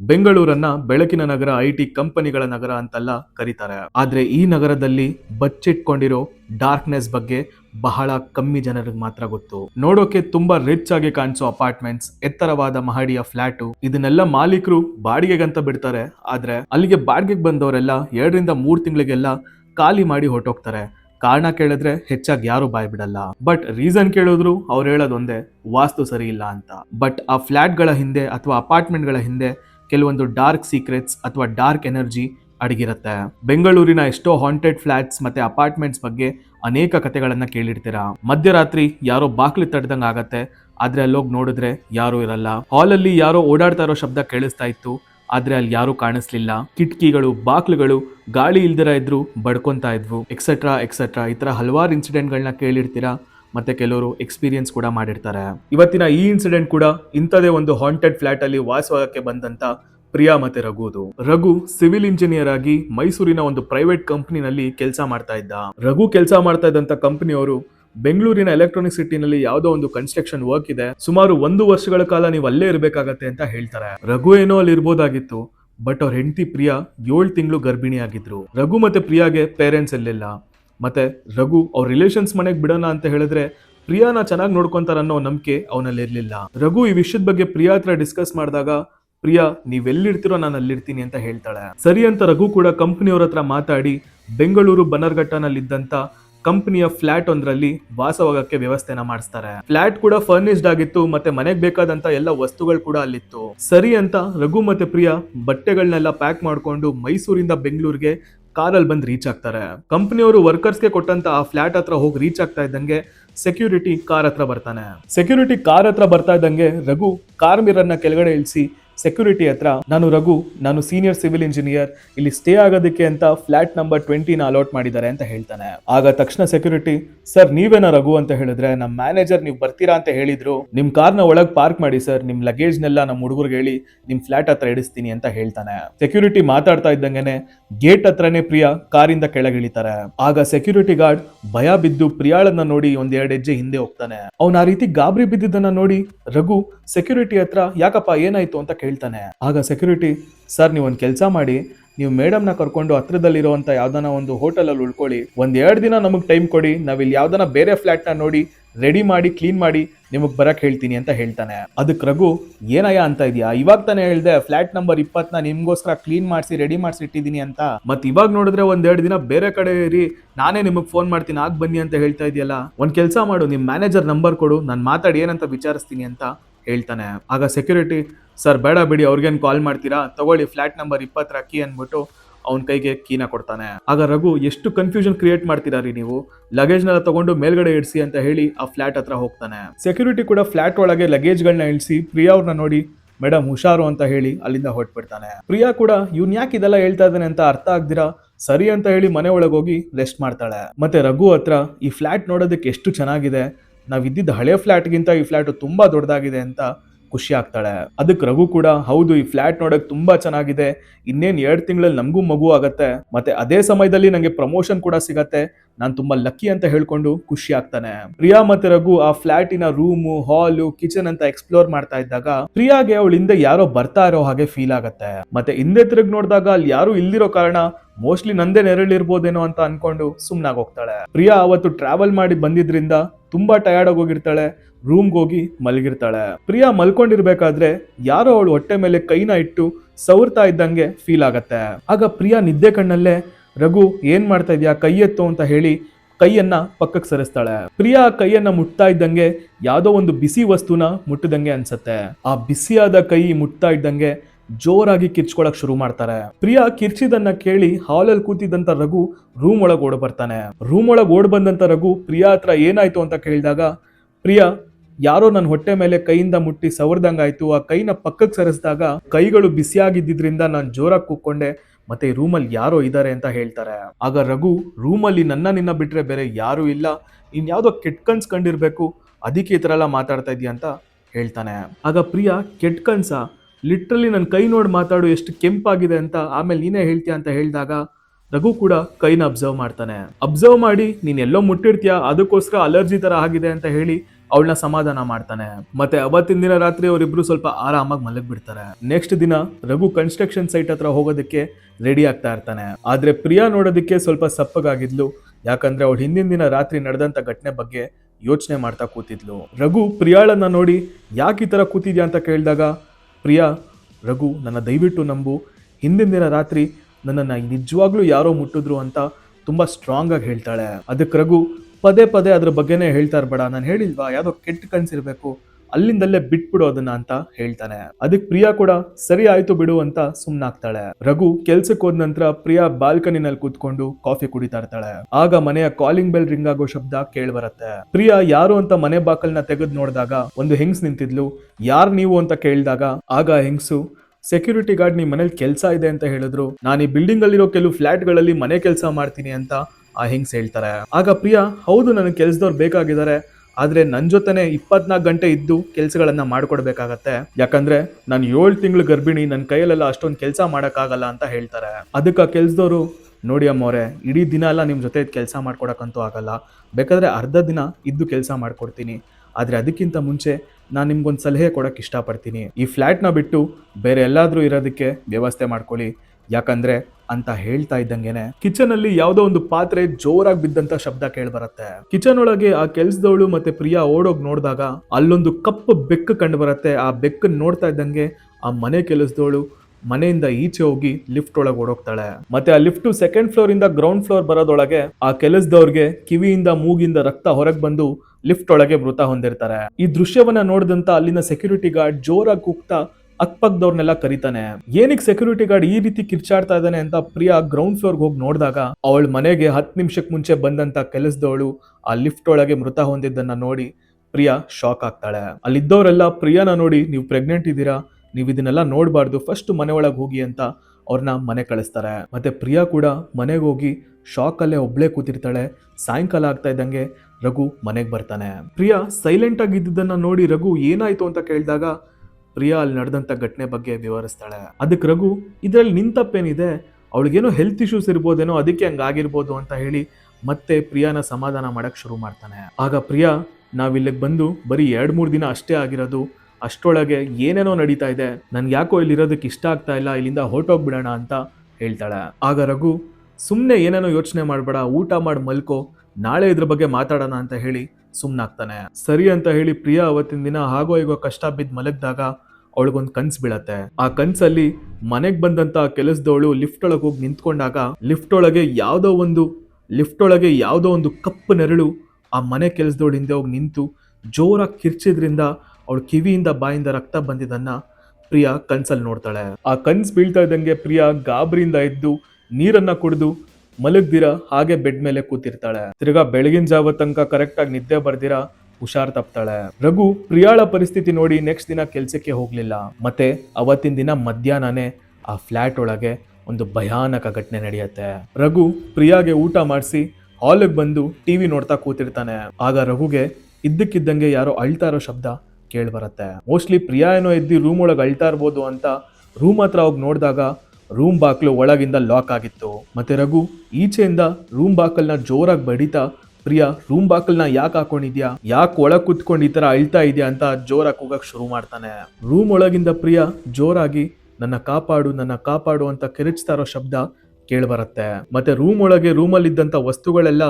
ಬೆಂಗಳೂರನ್ನ ಬೆಳಕಿನ ನಗರ, I T ಕಂಪನಿಗಳ ನಗರ ಅಂತೆಲ್ಲ ಕರೀತಾರೆ. ಆದ್ರೆ ಈ ನಗರದಲ್ಲಿ ಬಚ್ಚಿಟ್ಕೊಂಡಿರೋ ಡಾರ್ಕ್ನೆಸ್ ಬಗ್ಗೆ ಬಹಳ ಕಮ್ಮಿ ಜನರಿಗೆ ಮಾತ್ರ ಗೊತ್ತು. ನೋಡೋಕೆ ತುಂಬಾ ರಿಚ್ ಆಗಿ ಕಾಣಿಸೋ ಅಪಾರ್ಟ್ಮೆಂಟ್ಸ್ ಎತ್ತರವಾದ ಮಹಡಿಯ ಫ್ಲಾಟು ಇದನ್ನೆಲ್ಲ ಮಾಲೀಕರು ಬಾಡಿಗೆಗಂತ ಬಿಡ್ತಾರೆ. ಆದ್ರೆ ಅಲ್ಲಿಗೆ ಬಾಡಿಗೆಗೆ ಬಂದವರೆಲ್ಲ ಎರಡರಿಂದ ಮೂರ್ ತಿಂಗಳಿಗೆಲ್ಲ ಖಾಲಿ ಮಾಡಿ ಹೊರಟೋಗ್ತಾರೆ. ಕಾರಣ ಕೇಳಿದ್ರೆ ಹೆಚ್ಚಾಗಿ ಯಾರು ಬಾಯ್ ಬಿಡಲ್ಲ. ಬಟ್ ರೀಸನ್ ಕೇಳಿದ್ರು ಅವ್ರು ಹೇಳೋದೊಂದೇ ವಾಸ್ತು ಸರಿ ಇಲ್ಲ ಅಂತ. ಬಟ್ ಆ ಫ್ಲಾಟ್ಗಳ ಹಿಂದೆ ಅಥವಾ ಅಪಾರ್ಟ್ಮೆಂಟ್ಗಳ ಹಿಂದೆ ಕೆಲವೊಂದು ಡಾರ್ಕ್ ಸೀಕ್ರೆಟ್ಸ್ ಅಥವಾ ಡಾರ್ಕ್ ಎನರ್ಜಿ ಅಡಗಿರುತ್ತೆ. ಬೆಂಗಳೂರಿನ ಎಷ್ಟೋ ಹಾಂಟೆಡ್ ಫ್ಲಾಟ್ಸ್ ಮತ್ತೆ ಅಪಾರ್ಟ್ಮೆಂಟ್ಸ್ ಬಗ್ಗೆ ಅನೇಕ ಕಥೆಗಳನ್ನ ಕೇಳಿರ್ತೀರಾ? ಮಧ್ಯರಾತ್ರಿ ಯಾರೋ ಬಾಕ್ಲಿ ತಡ್ದಂಗ್ ಆಗತ್ತೆ. ಆದ್ರೆ ಅಲ್ಲೋಗಿ ನೋಡಿದ್ರೆ ಯಾರೂ ಇರಲ್ಲ. ಹಾಲಲ್ಲಿ ಯಾರೋ ಓಡಾಡ್ತಾ ಇರೋ ಶಬ್ದ ಕೇಳಿಸ್ತಾ ಇತ್ತು. ಆದ್ರೆ ಅಲ್ಲಿ ಯಾರೂ ಕಾಣಿಸ್ಲಿಲ್ಲ. ಕಿಟಕಿಗಳು, ಬಾಕ್ಲುಗಳು ಗಾಳಿ ಇಲ್ದಿರ ಇದ್ರು ಬಡ್ಕೊಂತ ಇದ್ವು. ಎಕ್ಸೆಟ್ರಾ ಎಕ್ಸೆಟ್ರಾ ಈ ತರ ಹಲವಾರು ಇನ್ಸಿಡೆಂಟ್ಗಳನ್ನ ಕೇಳಿರ್ತೀರಾ? ಮತ್ತೆ ಕೆಲವರು ಎಕ್ಸ್ಪೀರಿಯನ್ಸ್ ಕೂಡ ಮಾಡಿರ್ತಾರೆ. ಇವತ್ತಿನ ಈ ಇನ್ಸಿಡೆಂಟ್ ಕೂಡ ಇಂಥದೇ ಒಂದು ಹಾಂಟೆಡ್ ಫ್ಲಾಟ್ ಅಲ್ಲಿ ವಾಸವಾಗಕ್ಕೆ ಬಂದಂತ ಪ್ರಿಯಾ ಮತ್ತೆ ರಘುದು ರಘು ಸಿವಿಲ್ ಇಂಜಿನಿಯರ್ ಆಗಿ ಮೈಸೂರಿನ ಒಂದು ಪ್ರೈವೇಟ್ ಕಂಪನಿನಲ್ಲಿ ಕೆಲಸ ಮಾಡ್ತಾ ಇದ್ದ. ರಘು ಕೆಲಸ ಮಾಡ್ತಾ ಇದ್ದಂತ ಕಂಪನಿಯವರು ಬೆಂಗಳೂರಿನ ಎಲೆಕ್ಟ್ರಾನಿಕ್ ಸಿಟಿನಲ್ಲಿ ಯಾವುದೋ ಒಂದು ಕನ್ಸ್ಟ್ರಕ್ಷನ್ ವರ್ಕ್ ಇದೆ. ಸುಮಾರು ಒಂದು ವರ್ಷಗಳ ಕಾಲ ನೀವು ಅಲ್ಲೇ ಇರಬೇಕಾಗತ್ತೆ ಅಂತ ಹೇಳ್ತಾರೆ. ರಘು ಏನೋ ಅಲ್ಲಿ ಇರ್ಬೋದಾಗಿತ್ತು ಬಟ್ ಅವ್ರ ಹೆಂಡತಿ ಪ್ರಿಯಾ ಏಳು ತಿಂಗಳು ಗರ್ಭಿಣಿ ಆಗಿದ್ರು ರಘು ಮತ್ತೆ ಪ್ರಿಯಾಗೆ ಪೇರೆಂಟ್ಸ್ ಇರ್ಲಿಲ್ಲ ಮತ್ತೆ ರಘು ಅವ್ರ ರಿಲೇಷನ್ಸ್ ಮನೆಗೆ ಬಿಡೋಣ ಅಂತ ಹೇಳಿದ್ರೆ ಪ್ರಿಯಾನ ಚೆನ್ನಾಗಿ ನೋಡ್ಕೊಂತಾರ ಅನ್ನೋ ನಂಬಿಕೆ ಅವನಲ್ಲಿ ಇರಲಿಲ್ಲ. ರಘು ಈ ವಿಷಯದ ಬಗ್ಗೆ ಪ್ರಿಯಾ ಹತ್ರ ಡಿಸ್ಕಸ್ ಮಾಡಿದಾಗ, ಪ್ರಿಯಾ, ನೀವೆಲ್ಲಿರ್ತಿರೋ ನಾನು ಅಲ್ಲಿರ್ತೀನಿ ಅಂತ ಹೇಳ್ತಾಳೆ. ಸರಿ ಅಂತ ರಘು ಕೂಡ ಕಂಪ್ನಿಯವ್ರ ಹತ್ರ ಮಾತಾಡಿ, ಬೆಂಗಳೂರು ಬನರ್ಘಟ್ಟನಲ್ಲಿದ್ದಂಥ ಕಂಪನಿಯ ಫ್ಲಾಟ್ ಒಂದರಲ್ಲಿ ವಾಸವಾಗಕ್ಕೆ ವ್ಯವಸ್ಥೆನ ಮಾಡಿಸ್ತಾರೆ. ಫ್ಲಾಟ್ ಕೂಡ ಫರ್ನಿಶ್ಡ್ ಆಗಿತ್ತು, ಮತ್ತೆ ಮನೆಗೆ ಬೇಕಾದಂತ ಎಲ್ಲ ವಸ್ತುಗಳು ಕೂಡ ಅಲ್ಲಿತ್ತು. ಸರಿ ಅಂತ ರಘು ಮತ್ತೆ ಪ್ರಿಯಾ ಬಟ್ಟೆಗಳನ್ನೆಲ್ಲ ಪ್ಯಾಕ್ ಮಾಡ್ಕೊಂಡು ಮೈಸೂರಿಂದ ಬೆಂಗಳೂರಿಗೆ ಕಾರಲ್ಲಿ ಬಂದು ರೀಚ್ ಆಗ್ತಾರೆ. ಕಂಪನಿಯವರು ವರ್ಕರ್ಸ್ಗೆ ಕೊಟ್ಟಂತ ಆ ಫ್ಲಾಟ್ ಹತ್ರ ಹೋಗಿ ರೀಚ್ ಆಗ್ತಾ ಇದ್ದಂಗೆ ಸೆಕ್ಯೂರಿಟಿ ಕಾರ್ ಹತ್ರ ಬರ್ತಾನೆ. ಸೆಕ್ಯೂರಿಟಿ ಕಾರ್ ಹತ್ರ ಬರ್ತಾ ಇದ್ದಂಗೆ ರಘು ಕಾರ್ ಮಿರರ್ನ ಕೆಳಗಡೆ ಇಳಿಸಿ ಸೆಕ್ಯೂರಿಟಿ ಹತ್ರ ನಾನು ರಘು, ನಾನು ಸೀನಿಯರ್ ಸಿವಿಲ್ ಇಂಜಿನಿಯರ್ ಇಲ್ಲಿ ಸ್ಟೇ ಆಗೋದಕ್ಕೆ ಅಂತ ಫ್ಲಾಟ್ ನಂಬರ್ ಟ್ವೆಂಟಿನ ಅಲಾಟ್ ಮಾಡಿದ್ದಾರೆ ಅಂತ ಹೇಳ್ತಾನೆ. ಆಗ ತಕ್ಷಣ ಸೆಕ್ಯೂರಿಟಿ, ಸರ್, ನೀವೇನ ರಘು ಅಂತ ಹೇಳಿದ್ರೆ ನಮ್ಮ ಮ್ಯಾನೇಜರ್ ನೀವು ಬರ್ತೀರಾ ಅಂತ ಹೇಳಿದ್ರು. ನಿಮ್ ಕಾರ್ನ ಒಳಗ್ ಪಾರ್ಕ್ ಮಾಡಿ ಸರ್ ನಿಮ್ ಲಗೇಜ್ ನೆಲ್ಲ ನಮ್ಮ ಹುಡುಗರ್ಗೆ ಹೇಳಿ ನಿಮ್ ಫ್ಲಾಟ್ ಹತ್ರ ಇಡಿಸ್ತೀನಿ ಅಂತ ಹೇಳ್ತಾನೆ. ಸೆಕ್ಯೂರಿಟಿ ಮಾತಾಡ್ತಾ ಇದ್ದಂಗೆನೆ ಗೇಟ್ ಹತ್ರನೇ ಪ್ರಿಯಾ ಕಾರಿಂದ ಕೆಳಗಿಳಿತಾರೆ. ಆಗ ಸೆಕ್ಯೂರಿಟಿ ಗಾರ್ಡ್ ಭಯ ಬಿದ್ದು ಪ್ರಿಯಾಳನ್ನ ನೋಡಿ ಒಂದೆರಡು ಹೆಜ್ಜೆ ಹಿಂದೆ ಹೋಗ್ತಾನೆ. ಅವ್ನ ಆ ರೀತಿ ಗಾಬರಿ ಬಿದ್ದಿದ್ದನ್ನ ನೋಡಿ ರಘು, ಸೆಕ್ಯೂರಿಟಿ ಹತ್ರ ಯಾಕಪ್ಪ ಏನಾಯ್ತು ಅಂತ ಕೇಳ್ತಾನೆ ಆಗ ಸೆಕ್ಯೂರಿಟಿ ಸರ್ ನೀವು ಒಂದು ಕೆಲಸ ಮಾಡಿ, ನೀವು ಮೇಡಮ್ನ ಕರ್ಕೊಂಡು ಹತ್ರದಲ್ಲಿರುವಂಥ ಯಾವ್ದಾನ ಒಂದು ಹೋಟೆಲಲ್ಲಿ ಉಳ್ಕೊಳ್ಳಿ. ಒಂದು ಎರಡು ದಿನ ನಮಗೆ ಟೈಮ್ ಕೊಡಿ, ನಾವಿಲ್ಲಿ ಯಾವ್ದಾನ ಬೇರೆ ಫ್ಲಾಟ್ನ ನೋಡಿ ರೆಡಿ ಮಾಡಿ ಕ್ಲೀನ್ ಮಾಡಿ, ನಿಮಗೆ ಬರಕ್ಕೆ ಹೇಳ್ತೀನಿ ಅಂತ ಹೇಳ್ತಾನೆ. ಅದಕ್ಕೆ ರಘು, ಏನಯ್ಯ ಅಂತ ಇದೆಯಾ? ಇವಾಗ ತಾನೇ ಹೇಳ್ದೆ ಫ್ಲಾಟ್ ನಂಬರ್ ಇಪ್ಪತ್ತನ್ನ ನಿಮಗೋಸ್ಕರ ಕ್ಲೀನ್ ಮಾಡಿಸಿ ರೆಡಿ ಮಾಡಿಸಿ ಇಟ್ಟಿದ್ದೀನಿ ಅಂತ. ಮತ್ತೆ ಇವಾಗ ನೋಡಿದ್ರೆ ಒಂದೆರಡು ದಿನ ಬೇರೆ ಕಡೆ ಇರಿ, ನಾನೇ ನಿಮಗೆ ಫೋನ್ ಮಾಡ್ತೀನಿ, ಆಗ ಬನ್ನಿ ಅಂತ ಹೇಳ್ತಾ ಇದೆಯಲ್ಲ? ಒಂದು ಕೆಲಸ ಮಾಡು ನಿಮ್ಮ ಮ್ಯಾನೇಜರ್ ನಂಬರ್ ಕೊಡು, ನಾನು ಮಾತಾಡಿ ಏನಂತ ವಿಚಾರಿಸ್ತೀನಿ ಅಂತ. ಹೇಳ್ತಾನೆ. ಆಗ ಸೆಕ್ಯೂರಿಟಿ ಸರ್, ಬೇಡ ಬಿಡಿ, ಅವ್ರಿಗೇನು ಕಾಲ್ ಮಾಡ್ತೀರಾ? ತಗೊಳ್ಳಿ ಫ್ಲಾಟ್ ನಂಬರ್ ಇಪ್ಪತ್ತರ ಕೀ ಅಂದ್ಬಿಟ್ಟು ಅವನ ಕೈಗೆ ಕೀನ ಕೊಡ್ತಾನೆ. ಆಗ ರಘು, ಎಷ್ಟು ಕನ್ಫ್ಯೂಷನ್ ಕ್ರಿಯೇಟ್ ಮಾಡ್ತೀರಾ ರೀ ನೀವು ಲಗೇಜ್ನೆಲ್ಲ ತಗೊಂಡು ಮೇಲ್ಗಡೆ ಇಡಿಸಿ ಅಂತ ಹೇಳಿ ಆ ಫ್ಲಾಟ್ ಹತ್ರ ಹೋಗ್ತಾನೆ. ಸೆಕ್ಯೂರಿಟಿ ಕೂಡ ಫ್ಲಾಟ್ ಒಳಗೆ ಲಗೇಜ್ಗಳನ್ನ ಇಳಿಸಿ ಪ್ರಿಯಾ ಅವ್ರನ್ನ ನೋಡಿ ಮೇಡಮ್ ಹುಷಾರು ಅಂತ ಹೇಳಿ ಅಲ್ಲಿಂದ ಹೊರಟ್ಬಿಡ್ತಾನೆ. ಪ್ರಿಯಾ ಕೂಡ, ಇವ್ನ ಯಾಕೆ ಇದೆಲ್ಲ ಹೇಳ್ತಾ ಇದ್ದಾನೆ ಅಂತ ಅರ್ಥ ಆಗ್ದಿರಾ? ಸರಿ ಅಂತ ಹೇಳಿ ಮನೆ ಒಳಗೆ ಹೋಗಿ ರೆಸ್ಟ್ ಮಾಡ್ತಾಳೆ. ಮತ್ತೆ ರಘು ಹತ್ರ, ಈ ಫ್ಲಾಟ್ ನೋಡೋದಕ್ಕೆ ಎಷ್ಟು ಚೆನ್ನಾಗಿದೆ? ನಾವ್ ಇದ್ದಿದ್ದ ಹಳೆ ಫ್ಲ್ಯಾಟ್ಗಿಂತ ಈ ಫ್ಲಾಟ್ ತುಂಬಾ ದೊಡ್ಡದಾಗಿದೆ ಅಂತ ಖುಷಿ ಆಗ್ತಾಳೆ. ಅದಕ್ಕೆ ರಘು ಕೂಡ, ಹೌದು, ಈ ಫ್ಲಾಟ್ ನೋಡಕ್ ತುಂಬಾ ಚೆನ್ನಾಗಿದೆ. ಇನ್ನೇನ್ ಎರಡ್ ತಿಂಗಳಲ್ಲಿ ನಮಗೂ ಮಗು ಆಗತ್ತೆ. ಮತ್ತೆ ಅದೇ ಸಮಯದಲ್ಲಿ ನಂಗೆ ಪ್ರಮೋಷನ್ ಕೂಡ ಸಿಗತ್ತೆ. ನಾನ್ ತುಂಬಾ ಲಕ್ಕಿ ಅಂತ ಹೇಳ್ಕೊಂಡು ಖುಷಿ ಆಗ್ತಾನೆ. ಪ್ರಿಯಾ ಮತ್ತೆ ರಘು ಆ ಫ್ಲಾಟಿನ ರೂಮು, ಹಾಲು, ಕಿಚನ್ ಅಂತ ಎಕ್ಸ್ಪ್ಲೋರ್ ಮಾಡ್ತಾ ಇದ್ದಾಗ ಪ್ರಿಯಾಗೆ ಅವಳ ಹಿಂದೆ ಯಾರೋ ಬರ್ತಾ ಇರೋ ಹಾಗೆ ಫೀಲ್ ಆಗತ್ತೆ. ಮತ್ತೆ ಹಿಂದೆ ತಿರುಗಿ ನೋಡಿದಾಗ ಅಲ್ಲಿ ಯಾರು ಇಲ್ದಿರೋ ಕಾರಣ ಮೋಸ್ಟ್ಲಿ ನಂದೇ ನೆರಳಿರ್ಬೋದೇನೋ ಅಂತ ಅನ್ಕೊಂಡು ಸುಮ್ಮನಾಗಿ ಹೋಗ್ತಾಳೆ. ಪ್ರಿಯಾ ಅವತ್ತು ಟ್ರಾವೆಲ್ ಮಾಡಿ ಬಂದಿದ್ರಿಂದ ತುಂಬಾ ಟಯರ್ಡ್ ಆಗಿ ಹೋಗಿರ್ತಾಳೆ ರೂಮ್ಗೆ ಹೋಗಿ ಮಲಗಿರ್ತಾಳೆ. ಪ್ರಿಯಾ ಮಲ್ಕೊಂಡಿರ್ಬೇಕಾದ್ರೆ ಯಾರೋ ಅವಳು ಹೊಟ್ಟೆ ಮೇಲೆ ಕೈನ ಇಟ್ಟು ಸವರ್ತಾ ಇದ್ದಂಗೆ ಫೀಲ್ ಆಗತ್ತೆ. ಆಗ ಪ್ರಿಯಾ ನಿದ್ದೆ ಕಣ್ಣಲ್ಲೇ, ರಘು, ಏನ್ ಮಾಡ್ತಾ ಇದ್ಯಾ? ಕೈ ಎತ್ತು ಅಂತ ಹೇಳಿ ಕೈಯನ್ನ ಪಕ್ಕಕ್ಕೆ ಸರಿಸ್ತಾಳೆ. ಪ್ರಿಯಾ ಕೈಯನ್ನ ಮುಟ್ತಾ ಇದ್ದಂಗೆ ಯಾವ್ದೋ ಒಂದು ಬಿಸಿ ವಸ್ತುನ ಮುಟ್ಟದಂಗೆ ಅನ್ಸತ್ತೆ. ಆ ಬಿಸಿಯಾದ ಕೈ ಮುಟ್ತಾ ಇದ್ದಂಗೆ ಜೋರಾಗಿ ಕಿರ್ಚ್ಕೊಳಕ್ ಶುರು ಮಾಡ್ತಾರೆ. ಪ್ರಿಯಾ ಕಿರ್ಚಿದನ್ನ ಕೇಳಿ ಹಾಲಲ್ಲಿ ಕೂತಿದ್ದಂತ ರಘು ರೂಮ್ ಒಳಗೆ ಓಡ್ ಬರ್ತಾನೆ. ರೂಮ್ ಒಳಗೆ ಓಡ್ ಬಂದಂತ ರಘು ಪ್ರಿಯಾ ಹತ್ರ ಏನಾಯ್ತು ಅಂತ ಕೇಳಿದಾಗ, ಪ್ರಿಯಾ, ಯಾರೋ ನನ್ನ ಹೊಟ್ಟೆ ಮೇಲೆ ಕೈಯಿಂದ ಮುಟ್ಟಿ ಸವರ್ದಂಗಾಯ್ತು. ಆ ಕೈನ ಪಕ್ಕಕ್ಕೆ ಸರಿಸಿದಾಗ ಕೈಗಳು ಬಿಸಿಯಾಗಿದ್ದಿದ್ರಿಂದ ನಾನು ಜೋರಾಗಿ ಕೂಕೊಂಡೆ ಮತ್ತೆ ರೂಮಲ್ಲಿ ಯಾರೋ ಇದ್ದಾರೆ ಅಂತ ಹೇಳ್ತಾರೆ. ಆಗ ರಘು, ರೂಮಲ್ಲಿ ನನ್ನ ನಿನ್ನ ಬಿಟ್ರೆ ಬೇರೆ ಯಾರು ಇಲ್ಲ. ಇನ್ಯಾವುದೋ ಕೆಟ್ಟ ಕನ್ಸ್ ಕಂಡಿರ್ಬೇಕು. ಅದಕ್ಕೆ ಈ ಥರ ಎಲ್ಲ ಮಾತಾಡ್ತಾ ಇದೀಯ ಅಂತ ಹೇಳ್ತಾನೆ. ಆಗ ಪ್ರಿಯಾ ಕೆಟ್ಟ ಕನ್ಸ? ಲಿಟ್ರಲಿ ನನ್ನ ಕೈ ನೋಡಿ ಮಾತಾಡು ಎಷ್ಟು ಕೆಂಪಾಗಿದೆ ಅಂತ, ಆಮೇಲೆ ನೀನೇ ಹೇಳ್ತೀಯ ಅಂತ ಹೇಳಿದಾಗ ರಘು ಕೂಡ ಕೈನ ಅಬ್ಸರ್ವ್ ಮಾಡ್ತಾನೆ. ಅಬ್ಸರ್ವ್ ಮಾಡಿ, ನೀನು ಎಲ್ಲೋ ಮುಟ್ಟಿರ್ತೀಯ, ಅದಕ್ಕೋಸ್ಕರ ಅಲರ್ಜಿ ತರ ಆಗಿದೆ ಅಂತ ಹೇಳಿ ಅವಳನ್ನ ಸಮಾಧಾನ ಮಾಡ್ತಾನೆ. ಮತ್ತೆ ಅವತ್ತಿನ ದಿನ ರಾತ್ರಿ ಅವರಿಬ್ರು ಸ್ವಲ್ಪ ಆರಾಮಾಗಿ ಮಲಗ್ ಬಿಡ್ತಾರೆ ನೆಕ್ಸ್ಟ್ ದಿನ ರಘು ಕನ್ಸ್ಟ್ರಕ್ಷನ್ ಸೈಟ್ ಹತ್ರ ಹೋಗೋದಕ್ಕೆ ರೆಡಿ ಆಗ್ತಾ ಇರ್ತಾನೆ. ಆದ್ರೆ ಪ್ರಿಯಾ ನೋಡೋದಕ್ಕೆ ಸ್ವಲ್ಪ ಸಪ್ಪಗಾಗಿದ್ಲು. ಯಾಕಂದ್ರೆ ಅವಳು ಹಿಂದಿನ ದಿನ ರಾತ್ರಿ ನಡೆದಂತ ಘಟನೆ ಬಗ್ಗೆ ಯೋಚನೆ ಮಾಡ್ತಾ ಕೂತಿದ್ಲು. ರಘು ಪ್ರಿಯಾಳನ್ನ ನೋಡಿ, ಯಾಕೆ ಈ ತರ ಕೂತಿದ್ಯಾ ಅಂತ ಕೇಳಿದಾಗ ಪ್ರಿಯಾ, ರಘು, ನನ್ನ ದಯವಿಟ್ಟು ನಂಬು. ಹಿಂದಿನ ದಿನ ರಾತ್ರಿ ನನ್ನನ್ನು ನಿಜವಾಗ್ಲೂ ಯಾರೋ ಮುಟ್ಟಿದ್ರು ಅಂತ ತುಂಬ ಸ್ಟ್ರಾಂಗ್ ಆಗಿ ಹೇಳ್ತಾಳೆ. ಅದಕ್ಕೆ ರಘು, ಪದೇ ಪದೇ ಅದ್ರ ಬಗ್ಗೆನೇ ಹೇಳ್ತಾ ಇರಬೇಡ. ನಾನು ಹೇಳಿಲ್ವಾ, ಯಾವುದೋ ಕೆಟ್ಟ ಕನ್ಸಿರ್ಬೇಕು ಅಲ್ಲಿಂದಲ್ಲೇ ಬಿಟ್ಬಿಡು ಅದನ್ನ ಅಂತ ಹೇಳ್ತಾನೆ. ಅದಕ್ಕೆ ಪ್ರಿಯಾ ಕೂಡ, ಸರಿ ಆಯ್ತು ಬಿಡು ಅಂತ ಸುಮ್ನಾಗ್ತಾಳೆ. ರಘು ಕೆಲ್ಸಕ್ಕೆ ಹೋದ ನಂತರ ಪ್ರಿಯಾ ಬಾಲ್ಕನಿನಲ್ಲಿ ಕೂತ್ಕೊಂಡು ಕಾಫಿ ಕುಡಿತಾ ಇರ್ತಾಳೆ. ಆಗ ಮನೆಯ ಕಾಲಿಂಗ್ ಬೆಲ್ ರಿಂಗ್ ಆಗೋ ಶಬ್ದ ಕೇಳಿ ಬರುತ್ತೆ ಪ್ರಿಯಾ ಯಾರು ಅಂತ ಮನೆ ಬಾಕಲ್ನ ತೆಗೆದು ನೋಡಿದಾಗ ಒಂದು ಹೆಂಗ್ಸ್ ನಿಂತಿದ್ಲು. ಯಾರ್ ನೀವು ಅಂತ ಕೇಳಿದಾಗ, ಆಗ ಹೆಂಗ್ಸು, ಸೆಕ್ಯೂರಿಟಿ ಗಾರ್ಡ್ ನಿಮ್ ಮನೇಲಿ ಕೆಲಸ ಇದೆ ಅಂತ ಹೇಳಿದ್ರು. ನಾನು ಈ ಬಿಲ್ಡಿಂಗ್ ಅಲ್ಲಿರೋ ಕೆಲವು ಫ್ಲಾಟ್ಗಳಲ್ಲಿ ಮನೆ ಕೆಲಸ ಮಾಡ್ತೀನಿ ಅಂತ ಆ ಹೆಂಗ್ಸ್ ಹೇಳ್ತಾರೆ. ಆಗ ಪ್ರಿಯಾ, ಹೌದು, ನನಗೆ ಕೆಲ್ಸದವ್ರು ಬೇಕಾಗಿದ್ದಾರೆ. ಆದ್ರೆ ನನ್ನ ಜೊತೆನೆ ಇಪ್ಪತ್ನಾಲ್ಕು ಗಂಟೆ ಇದ್ದು ಕೆಲಸಗಳನ್ನು ಮಾಡ್ಕೊಡ್ಬೇಕಾಗತ್ತೆ. ಯಾಕಂದ್ರೆ ನಾನು ಏಳು ತಿಂಗಳು ಗರ್ಭಿಣಿ ನನ್ನ ಕೈಯಲ್ಲೆಲ್ಲ ಅಷ್ಟೊಂದು ಕೆಲಸ ಮಾಡೋಕ್ಕಾಗಲ್ಲ ಅಂತ ಹೇಳ್ತಾರೆ. ಅದಕ್ಕೆ ಆ ಕೆಲಸದವರು ನೋಡಿ ಅಮ್ಮವ್ರೆ, ಇಡೀ ದಿನ ಎಲ್ಲ ನಿಮ್ಮ ಜೊತೆ ಕೆಲಸ ಮಾಡ್ಕೊಡೋಕ್ಕಂತೂ ಆಗಲ್ಲ. ಬೇಕಾದರೆ ಅರ್ಧ ದಿನ ಇದ್ದು ಕೆಲಸ ಮಾಡ್ಕೊಡ್ತೀನಿ. ಆದರೆ ಅದಕ್ಕಿಂತ ಮುಂಚೆ ನಾನು ನಿಮ್ಗೊಂದು ಸಲಹೆ ಕೊಡೋಕ್ಕೆ ಇಷ್ಟಪಡ್ತೀನಿ. ಈ ಫ್ಲ್ಯಾಟ್ನ ಬಿಟ್ಟು ಬೇರೆ ಎಲ್ಲಾದರೂ ಇರೋದಕ್ಕೆ ವ್ಯವಸ್ಥೆ ಮಾಡ್ಕೊಳ್ಳಿ. ಯಾಕಂದ್ರೆ ಅಂತ ಹೇಳ್ತಾ ಇದ್ದಂಗೆನೆ ಕಿಚನ್ ಅಲ್ಲಿ ಯಾವುದೋ ಒಂದು ಪಾತ್ರೆ ಜೋರಾಗಿ ಬಿದ್ದಂತ ಶಬ್ದ ಕೇಳ್ಬರತ್ತೆ. ಕಿಚನ್ ಒಳಗೆ ಆ ಕೆಲ್ಸದವಳು ಮತ್ತೆ ಪ್ರಿಯಾ ಓಡೋಗ್ ನೋಡಿದಾಗ ಅಲ್ಲೊಂದು ಕಪ್ಪು ಬೆಕ್ಕು ಕಂಡು ಬರುತ್ತೆ ಆ ಬೆಕ್ಕನ್ ನೋಡ್ತಾ ಇದ್ದಂಗೆ ಆ ಮನೆ ಕೆಲಸದವಳು ಮನೆಯಿಂದ ಈಚೆ ಹೋಗಿ ಲಿಫ್ಟ್ ಒಳಗೆ ಓಡೋಗ್ತಾಳೆ. ಮತ್ತೆ ಆ ಲಿಫ್ಟ್ ಸೆಕೆಂಡ್ ಫ್ಲೋರ್ ಇಂದ ಗ್ರೌಂಡ್ ಫ್ಲೋರ್ ಬರೋದೊಳಗೆ ಆ ಕೆಲಸದವ್ರಿಗೆ ಕಿವಿಯಿಂದ ಮೂಗಿಂದ ರಕ್ತ ಹೊರಗೆ ಬಂದು ಲಿಫ್ಟ್ ಒಳಗೆ ಮೃತ ಹೊಂದಿರ್ತಾರೆ. ಈ ದೃಶ್ಯವನ್ನ ನೋಡಿದಂತ ಅಲ್ಲಿನ ಸೆಕ್ಯೂರಿಟಿ ಗಾರ್ಡ್ ಜೋರಾಗಿ ಕೂಗ್ತಾ ಅಕ್ಪಕ್ದವ್ರನ್ನೆಲ್ಲ ಕರಿತಾನೆ. ಏನಕ್ಕೆ ಸೆಕ್ಯೂರಿಟಿ ಗಾರ್ಡ್ ಈ ರೀತಿ ಕಿರ್ಚಾಡ್ತಾ ಇದ್ದಾನೆ ಅಂತ ಪ್ರಿಯಾ ಗ್ರೌಂಡ್ ಫ್ಲೋರ್ಗೆ ಹೋಗಿ ನೋಡಿದಾಗ ಅವಳ ಮನೆಗೆ ಹತ್ತು ನಿಮಿಷಕ್ಕೆ ಮುಂಚೆ ಬಂದಂತ ಕೆಲಸದವಳು ಆ ಲಿಫ್ಟ್ ಒಳಗೆ ಮೃತ ಹೊಂದಿದ್ದನ್ನ ನೋಡಿ ಪ್ರಿಯಾ ಶಾಕ್ ಆಗ್ತಾಳೆ. ಅಲ್ಲಿದ್ದವರೆಲ್ಲ, ಪ್ರಿಯಾನ ನೋಡಿ ನೀವು ಪ್ರೆಗ್ನೆಂಟ್ ಇದ್ದೀರಾ? ನೀವು ಇದನ್ನೆಲ್ಲ ನೋಡಬಾರ್ದು. ಫಸ್ಟ್ ಮನೆ ಒಳಗೆ ಹೋಗಿ ಅಂತ ಅವ್ರನ್ನ ಮನೆ ಕಳಿಸ್ತಾರೆ. ಮತ್ತೆ ಪ್ರಿಯಾ ಕೂಡ ಮನೆಗೆ ಹೋಗಿ ಶಾಕಲ್ಲೇ ಒಬ್ಳೆ ಕೂತಿರ್ತಾಳೆ. ಸಾಯಂಕಾಲ ಆಗ್ತಾ ಇದ್ದಂಗೆ ರಘು ಮನೆಗೆ ಬರ್ತಾನೆ. ಪ್ರಿಯಾ ಸೈಲೆಂಟ್ ಆಗಿದ್ದನ್ನ ನೋಡಿ ರಘು ಏನಾಯ್ತು ಅಂತ ಕೇಳಿದಾಗ ಪ್ರಿಯಾ ಅಲ್ಲಿ ನಡೆದಂಥ ಘಟನೆ ಬಗ್ಗೆ ವಿವರಿಸ್ತಾಳೆ. ಅದಕ್ಕೆ ರಘು, ಇದರಲ್ಲಿ ನಿಂತಪ್ಪೇನಿದೆ ಅವಳಿಗೇನೋ ಹೆಲ್ತ್ ಇಶ್ಯೂಸ್ ಇರ್ಬೋದೇನೋ ಅದಕ್ಕೆ ಹಂಗಾಗಿರ್ಬೋದು ಅಂತ ಹೇಳಿ ಮತ್ತೆ ಪ್ರಿಯಾನ ಸಮಾಧಾನ ಮಾಡೋಕ್ಕೆ ಶುರು ಮಾಡ್ತಾನೆ. ಆಗ ಪ್ರಿಯಾ ನಾವಿಲ್ಲಿಗೆ ಬಂದು ಬರೀ ಎರಡು ಮೂರು ದಿನ ಅಷ್ಟೇ ಆಗಿರೋದು ಅಷ್ಟರೊಳಗೆ ಏನೇನೋ ನಡೀತಾ ಇದೆ, ನನ್ಗೆ ಯಾಕೋ ಇಲ್ಲಿರೋದಕ್ಕೆ ಇಷ್ಟ ಆಗ್ತಾ ಇಲ್ಲ, ಇಲ್ಲಿಂದ ಹೊರಟೋಗ್ಬಿಡೋಣ ಅಂತ ಹೇಳ್ತಾಳೆ. ಆಗ ರಘು ಸುಮ್ಮನೆ ಏನೇನೋ ಯೋಚನೆ ಮಾಡಬೇಡ, ಊಟ ಮಾಡಿ ಮಲ್ಕೋ, ನಾಳೆ ಇದ್ರ ಬಗ್ಗೆ ಮಾತಾಡೋಣ ಅಂತ ಹೇಳಿ ಸುಮ್ಮನಾಗ್ತಾನೆ ಸರಿ ಅಂತ ಹೇಳಿ ಪ್ರಿಯಾ ಅವತ್ತಿನ ದಿನ ಹಾಗೋ ಹೀಗೋ ಕಷ್ಟ ಬಿದ್ದು ಮಲಗಿದಾಗ ಅವಳಿಗೊಂದು ಕನ್ಸು ಬೀಳತ್ತೆ. ಆ ಕನ್ಸಲ್ಲಿ ಮನೆಗೆ ಬಂದಂತ ಕೆಲಸದವಳು ಲಿಫ್ಟ್ ಒಳಗೆ ಹೋಗಿ ನಿಂತ್ಕೊಂಡಾಗ ಲಿಫ್ಟ್ ಒಳಗೆ ಯಾವುದೋ ಒಂದು, ಲಿಫ್ಟ್ ಒಳಗೆ ಯಾವುದೋ ಒಂದು ಕಪ್ಪು ನೆರಳು ಆ ಮನೆ ಕೆಲಸದವಳು ಹಿಂದೆ ಹೋಗಿ ನಿಂತು ಜೋರಾಗಿ ಕಿರ್ಚಿದ್ರಿಂದ ಅವಳು ಕಿವಿಯಿಂದ ಬಾಯಿಂದ ರಕ್ತ ಬಂದಿದ್ದನ್ನ ಪ್ರಿಯಾ ಕನ್ಸಲ್ಲಿ ನೋಡ್ತಾಳೆ. ಆ ಕನ್ಸು ಬೀಳ್ತಾ ಇದ್ದಂಗೆ ಪ್ರಿಯಾ ಗಾಬರಿಯಿಂದ ಎದ್ದು ನೀರನ್ನ ಕುಡಿದು ಮಲಗ್ದಿರ? ಹಾಗೆ ಬೆಡ್ ಮೇಲೆ ಕೂತಿರ್ತಾಳೆ. ತಿರ್ಗಾ ಬೆಳಗಿನ ಜಾವ ತನಕ ಕರೆಕ್ಟ್ ಆಗಿ ನಿದ್ದೆ ಬರ್ದಿರ? ಹುಷಾರ್ ತಪ್ತಾಳೆ. ರಘು, ಪ್ರಿಯಾಳ ಪರಿಸ್ಥಿತಿ ನೋಡಿ ನೆಕ್ಸ್ಟ್ ದಿನ ಕೆಲ್ಸಕ್ಕೆ ಹೋಗ್ಲಿಲ್ಲ. ಮತ್ತೆ ಅವತ್ತಿನ ದಿನ ಮಧ್ಯಾಹ್ನನೇ ಆ ಫ್ಲಾಟ್ ಒಳಗೆ ಒಂದು ಭಯಾನಕ ಘಟನೆ ನಡೆಯುತ್ತೆ. ರಘು, ಪ್ರಿಯಾಗೆ ಊಟ ಮಾಡಿಸಿ ಹಾಲಿಗೆ ಬಂದು ಟಿವಿ ನೋಡ್ತಾ ಕೂತಿರ್ತಾನೆ. ಆಗ ರಘುಗೆ ಇದ್ದಕ್ಕಿದ್ದಂಗೆ ಯಾರೋ ಅಳ್ತಾ ಇರೋ ಶಬ್ದ ಕೇಳಿ ಬರುತ್ತೆ ಮೋಸ್ಟ್ಲಿ ಪ್ರಿಯಾ ಏನೋ ಎದ್ದು ರೂಮ್ ಒಳಗೆ ಅಳ್ತಾ ಇರ್ಬೋದು ಅಂತ ರೂಮ್ ಹತ್ರ ಹೋಗಿ ನೋಡಿದಾಗ ರೂಮ್ ಬಾಕ್ಲು ಒಳಗಿಂದ ಲಾಕ್ ಆಗಿತ್ತು. ಮತ್ತೆ ರಘು, ಈಚೆಯಿಂದ ರೂಮ್ ಬಾಕಲ್ನ ಜೋರಾಗಿ ಬಡಿತಾ, ಪ್ರಿಯಾ, ರೂಮ್ ಬಾಕಲ್ನ ಯಾಕೆ ಹಾಕೊಂಡಿದ್ಯಾ? ಯಾಕೆ ಒಳಗ್ ಕುತ್ಕೊಂಡು ಈ ತರ ಅಳ್ತಾ ಇದೆಯಾ? ಅಂತ ಜೋರಾಗಿ ಕೂಗಕ್ ಶುರು ಮಾಡ್ತಾನೆ. ರೂಮ್ ಒಳಗಿಂದ ಪ್ರಿಯಾ ಜೋರಾಗಿ, ನನ್ನ ಕಾಪಾಡು ನನ್ನ ಕಾಪಾಡು ಅಂತ ಕಿರಿಚ್ತಾ ಇರೋ ಶಬ್ದ ಕೇಳಿಬರುತ್ತೆ. ಮತ್ತೆ ರೂಮ್ ಒಳಗೆ ರೂಮಲ್ಲಿ ಇದ್ದಂತ ವಸ್ತುಗಳೆಲ್ಲ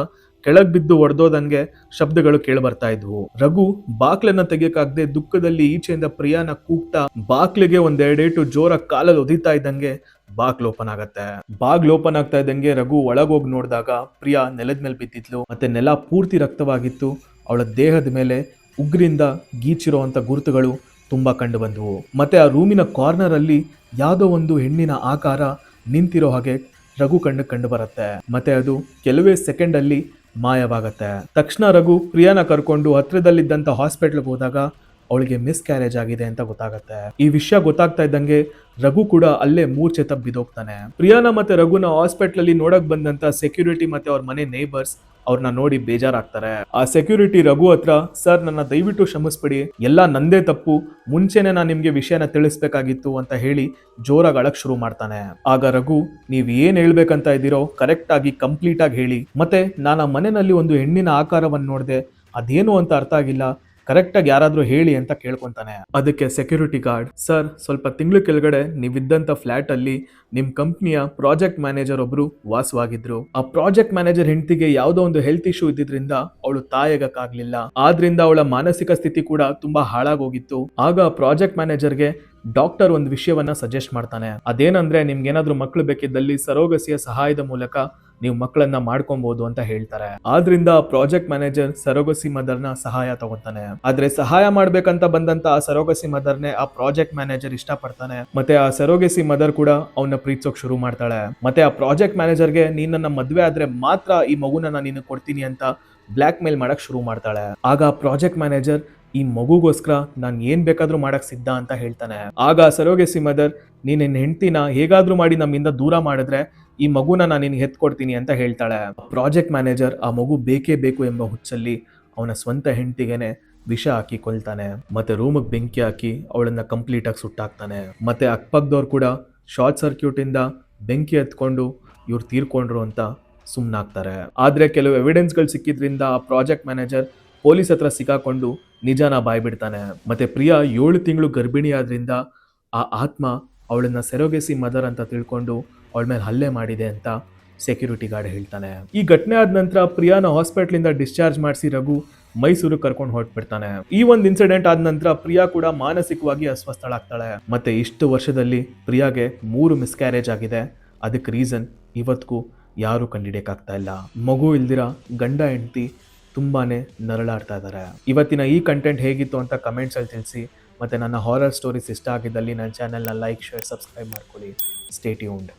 ಕೆಳಗ್ ಬಿದ್ದು ಒಡೆದೋದಂಗೆ ಶಬ್ದಗಳು ಕೇಳಿಬರ್ತಾ ಇದ್ವು. ರಘು ಬಾಕ್ಲನ್ನ ತೆಗಿಯಕ್ಕಾಗದೆ ದುಃಖದಲ್ಲಿ ಈಚೆಯಿಂದ ಪ್ರಿಯಾನ ಕೂಗ್ತಾ, ಬಾಕ್ಲಿಗೆ ಒಂದೆರಡೇಟು ಜೋರಾಗಿ ಕಾಲಲ್ಲಿ ಒದಿತಾ ಇದ್ದಂಗೆ ಬಾಗ್ಲು ಓಪನ್ ಆಗತ್ತೆ. ಬಾಗ್ಲು ಓಪನ್ ಆಗ್ತಾ ಇದ್ದಂಗೆ ರಘು ಹೋಗಿ ನೋಡಿದಾಗ ಪ್ರಿಯಾ ನೆಲದ ಮೇಲೆ ಬಿದ್ದಿದ್ಲು. ಮತ್ತೆ ನೆಲ ಪೂರ್ತಿ ರಕ್ತವಾಗಿತ್ತು. ಅವಳ ದೇಹದ ಮೇಲೆ ಉಗ್ರಿಂದ ಅಂತ ಗುರುತುಗಳು ತುಂಬಾ ಕಂಡು ಬಂದವು. ಮತ್ತೆ ಆ ರೂಮಿನ ಕಾರ್ನರ್ ಅಲ್ಲಿ ಯಾವುದೋ ಒಂದು ಹೆಣ್ಣಿನ ಆಕಾರ ನಿಂತಿರೋ ಹಾಗೆ ರಘು ಕಂಡು ಕಂಡು ಬರುತ್ತೆ. ಮತ್ತೆ ಅದು ಕೆಲವೇ ಸೆಕೆಂಡ್ ಅಲ್ಲಿ ಮಾಯವಾಗತ್ತೆ. ತಕ್ಷಣ ರಘು ಪ್ರಿಯಾನ ಕರ್ಕೊಂಡು ಹತ್ರದಲ್ಲಿದ್ದಂಥ ಹಾಸ್ಪಿಟ್ಲ್ಗೆ ಹೋದಾಗ ಅವಳಿಗೆ ಮಿಸ್ ಕ್ಯಾರೇಜ್ ಆಗಿದೆ ಅಂತ ಗೊತ್ತಾಗತ್ತೆ. ಈ ವಿಷಯ ಗೊತ್ತಾಗ್ತಾ ಇದ್ದಂಗೆ ರಘು ಕೂಡ ಅಲ್ಲೇ ಮೂರ್ಛೆ ತಪ್ಪ ಬಿದ್ದೋಗ್ತಾನೆ. ಪ್ರಿಯಾನ ಮತ್ತೆ ರಘುನ ಹಾಸ್ಪಿಟಲ್ ಅಲ್ಲಿ ನೋಡಕ್ ಬಂದಂತ ಸೆಕ್ಯೂರಿಟಿ ಮತ್ತೆ ಅವ್ರ ಮನೆ ನೇಬರ್ಸ್ ಅವ್ರನ್ನ ನೋಡಿ ಬೇಜಾರಾಗ್ತಾರೆ. ಆ ಸೆಕ್ಯೂರಿಟಿ ರಘು ಹತ್ರ, ಸರ್, ನನ್ನ ದಯವಿಟ್ಟು ಕ್ಷಮಿಸ್ಬಿಡಿ. ಎಲ್ಲ ನಂದೇ ತಪ್ಪು. ಮುಂಚೆನೆ ನಾನು ನಿಮ್ಗೆ ವಿಷಯನ ತಿಳಿಸ್ಬೇಕಾಗಿತ್ತು ಅಂತ ಹೇಳಿ ಜೋರಾಗಿ ಅಳಕ್ ಶುರು ಮಾಡ್ತಾನೆ. ಆಗ ರಘು, ನೀವ್ ಏನ್ ಹೇಳ್ಬೇಕಂತ ಇದ್ದೀರೋ ಕರೆಕ್ಟ್ ಆಗಿ ಕಂಪ್ಲೀಟ್ ಆಗಿ ಹೇಳಿ. ಮತ್ತೆ ನಾನು ಆ ಮನೆಯಲ್ಲಿ ಒಂದು ಹೆಣ್ಣಿನ ಆಕಾರವನ್ನು ನೋಡಿದೆ, ಅದೇನು ಅಂತ ಅರ್ಥ ಆಗಿಲ್ಲ. ಕರೆಕ್ಟ್ ಆಗಿ ಯಾರಾದ್ರೂ ಹೇಳಿ ಅಂತ ಕೇಳ್ಕೊಂತಾನೆ. ಅದಕ್ಕೆ ಸೆಕ್ಯೂರಿಟಿ ಗಾರ್ಡ್, ಸರ್, ಸ್ವಲ್ಪ ತಿಂಗಳು ಕೆಳಗಡೆ ನೀವಿದ್ದಂತ ಫ್ಲಾಟ್ ಅಲ್ಲಿ ನಿಮ್ ಕಂಪ್ನಿಯ ಪ್ರಾಜೆಕ್ಟ್ ಮ್ಯಾನೇಜರ್ ಒಬ್ರು ವಾಸವಾಗಿದ್ರು. ಆ ಪ್ರಾಜೆಕ್ಟ್ ಮ್ಯಾನೇಜರ್ ಹೆಂಡತಿಗೆ ಯಾವುದೋ ಒಂದು ಹೆಲ್ತ್ ಇಶ್ಯೂ ಇದ್ದಿದ್ರಿಂದ ಅವಳು ತಾಯಗಕ್ಕಾಗ್ಲಿಲ್ಲ. ಆದ್ರಿಂದ ಅವಳ ಮಾನಸಿಕ ಸ್ಥಿತಿ ಕೂಡ ತುಂಬಾ ಹಾಳಾಗೋಗಿತ್ತು. ಆಗ ಪ್ರಾಜೆಕ್ಟ್ ಮ್ಯಾನೇಜರ್ಗೆ ಡಾಕ್ಟರ್ ಒಂದು ವಿಷಯವನ್ನ ಸಜೆಸ್ಟ್ ಮಾಡ್ತಾನೆ. ಅದೇನಂದ್ರೆ ನಿಮ್ಗೇನಾದ್ರೂ ಮಕ್ಕಳು ಬೇಕಿದ್ದಲ್ಲಿ ಸರೋಗಸಿಯ ಸಹಾಯದ ಮೂಲಕ ನೀವು ಮಕ್ಕಳನ್ನ ಮಾಡ್ಕೊಬಹುದು ಅಂತ ಹೇಳ್ತಾರೆ. ಆದ್ರಿಂದ ಪ್ರಾಜೆಕ್ಟ್ ಮ್ಯಾನೇಜರ್ ಸರೋಗಸಿ ಮದರ್ನ ಸಹಾಯ ತಗೋತಾನೆ ಆದ್ರೆ ಸಹಾಯ ಮಾಡ್ಬೇಕಂತ ಬಂದಂತ ಆ ಸರೋಗಸಿ ಮದರ್ನೇ ಆ ಪ್ರಾಜೆಕ್ಟ್ ಮ್ಯಾನೇಜರ್ ಇಷ್ಟಪಡ್ತಾನೆ. ಮತ್ತೆ ಆ ಸರೋಗಸಿ ಮದರ್ ಕೂಡ ಅವನ್ನ ಪ್ರೀತಿಸೋಕ್ ಶುರು ಮಾಡ್ತಾಳೆ. ಮತ್ತೆ ಆ ಪ್ರಾಜೆಕ್ಟ್ ಮ್ಯಾನೇಜರ್ಗೆ ನೀನ್ ನನ್ನ ಮದ್ವೆ ಆದ್ರೆ ಮಾತ್ರ ಈ ಮಗುನ ನಾನು ಕೊಡ್ತೀನಿ ಅಂತ ಬ್ಲ್ಯಾಕ್ ಮೇಲ್ ಮಾಡಕ್ ಶುರು ಮಾಡ್ತಾಳೆ. ಆಗ ಪ್ರಾಜೆಕ್ಟ್ ಮ್ಯಾನೇಜರ್ ಈ ಮಗುಗೋಸ್ಕರ ನಾನು ಏನ್ ಬೇಕಾದ್ರೂ ಮಾಡಕ್ ಸಿದ್ಧ ಅಂತ ಹೇಳ್ತಾನೆ. ಆಗ ಸರೋಗೆಸಿ ಮದರ್ ನೀನ್ ನಿನ್ನ ಹೆಂಡತಿನ ಹೇಗಾದ್ರೂ ಮಾಡಿ ನಮ್ಮಿಂದ ದೂರ ಮಾಡಿದ್ರೆ ಈ ಮಗುನ ನಾನು ನಿನ್ಗೆ ಎತ್ಕೊಡ್ತೀನಿ ಅಂತ ಹೇಳ್ತಾಳೆ. ಪ್ರಾಜೆಕ್ಟ್ ಮ್ಯಾನೇಜರ್ ಆ ಮಗು ಬೇಕೇ ಬೇಕು ಎಂಬ ಹುಚ್ಚಲ್ಲಿ ಅವನ ಸ್ವಂತ ಹೆಂಡತಿಗೆನೆ ವಿಷ ಹಾಕಿ ಕೊಲ್ತಾನೆ. ಮತ್ತೆ ರೂಮಿಗೆ ಬೆಂಕಿ ಹಾಕಿ ಅವಳನ್ನ ಕಂಪ್ಲೀಟ್ ಆಗಿ ಸುಟ್ಟಾಕ್ತಾನೆ. ಮತ್ತೆ ಅಕ್ಕಪಕ್ಕದವ್ರು ಕೂಡ ಶಾರ್ಟ್ ಸರ್ಕ್ಯೂಟ್ ಇಂದ ಬೆಂಕಿ ಎತ್ಕೊಂಡು ಇವ್ರು ತೀರ್ಕೊಂಡ್ರು ಅಂತ ಸುಮ್ಮನಾಗ್ತಾರೆ ಆದ್ರೆ ಕೆಲವು ಎವಿಡೆನ್ಸ್ಗಳು ಸಿಕ್ಕಿದ್ರಿಂದ ಆ ಪ್ರಾಜೆಕ್ಟ್ ಮ್ಯಾನೇಜರ್ ಪೊಲೀಸ್ ಹತ್ರ ಸಿಕ್ಕಾಕೊಂಡು ನಿಜಾನ ಬಾಯ್ಬಿಡ್ತಾನೆ. ಮತ್ತೆ ಪ್ರಿಯಾ ಏಳು ತಿಂಗಳು ಗರ್ಭಿಣಿ ಆದ್ರಿಂದ ಆ ಆತ್ಮ ಅವಳನ್ನ ಸೆರೋಗೆಸಿ ಮದರ್ ಅಂತ ತಿಳ್ಕೊಂಡು ಅವಳ ಮೇಲೆ ಹಲ್ಲೆ ಮಾಡಿದೆ ಅಂತ ಸೆಕ್ಯೂರಿಟಿ ಗಾರ್ಡ್ ಹೇಳ್ತಾನೆ. ಈ ಘಟನೆ ಆದ ನಂತರ ಪ್ರಿಯಾನ ಹಾಸ್ಪಿಟ್ಲಿಂದ ಡಿಸ್ಚಾರ್ಜ್ ಮಾಡಿಸಿ ರಘು ಮೈಸೂರು ಕರ್ಕೊಂಡು ಹೊರಟ್ಬಿಡ್ತಾನೆ. ಈ ಒಂದು ಇನ್ಸಿಡೆಂಟ್ ಆದ ನಂತರ ಪ್ರಿಯಾ ಕೂಡ ಮಾನಸಿಕವಾಗಿ ಅಸ್ವಸ್ಥಳಾಗ್ತಾಳೆ. ಮತ್ತೆ ಇಷ್ಟು ವರ್ಷದಲ್ಲಿ ಪ್ರಿಯಾಗೆ ಮೂರು ಮಿಸ್ಕ್ಯಾರೇಜ್ ಆಗಿದೆ. ಅದಕ್ಕೆ ರೀಸನ್ ಇವತ್ತಿಗೂ ಯಾರು ಕಂಡಿಡಿಯಕ್ಕಾಗ್ತಾ ಇಲ್ಲ. ಮಗು ಇಲ್ದಿರ ಗಂಡ, ಹೆಂಡತಿ ತುಂಬಾನೇ ನರಳಾಡ್ತಾ ಇದ್ದಾರೆ. ಇವತ್ತಿನ ಈ ಕಂಟೆಂಟ್ ಹೇಗಿತ್ತು ಅಂತ ಕಮೆಂಟ್ಸ್ ಅಲ್ಲಿ ತಿಳಿಸಿ, ಮತ್ತೆ ನನ್ನ ಹಾರರ್ ಸ್ಟೋರೀಸ್ ಇಷ್ಟ ಆಗಿದ್ದಲ್ಲಿ ನನ್ನ ಚಾನೆಲ್ನ ಲೈಕ್ ಶೇರ್ ಸಬ್ಸ್ಕ್ರೈಬ್ ಮಾಡ್ಕೊಳ್ಳಿ. Stay tuned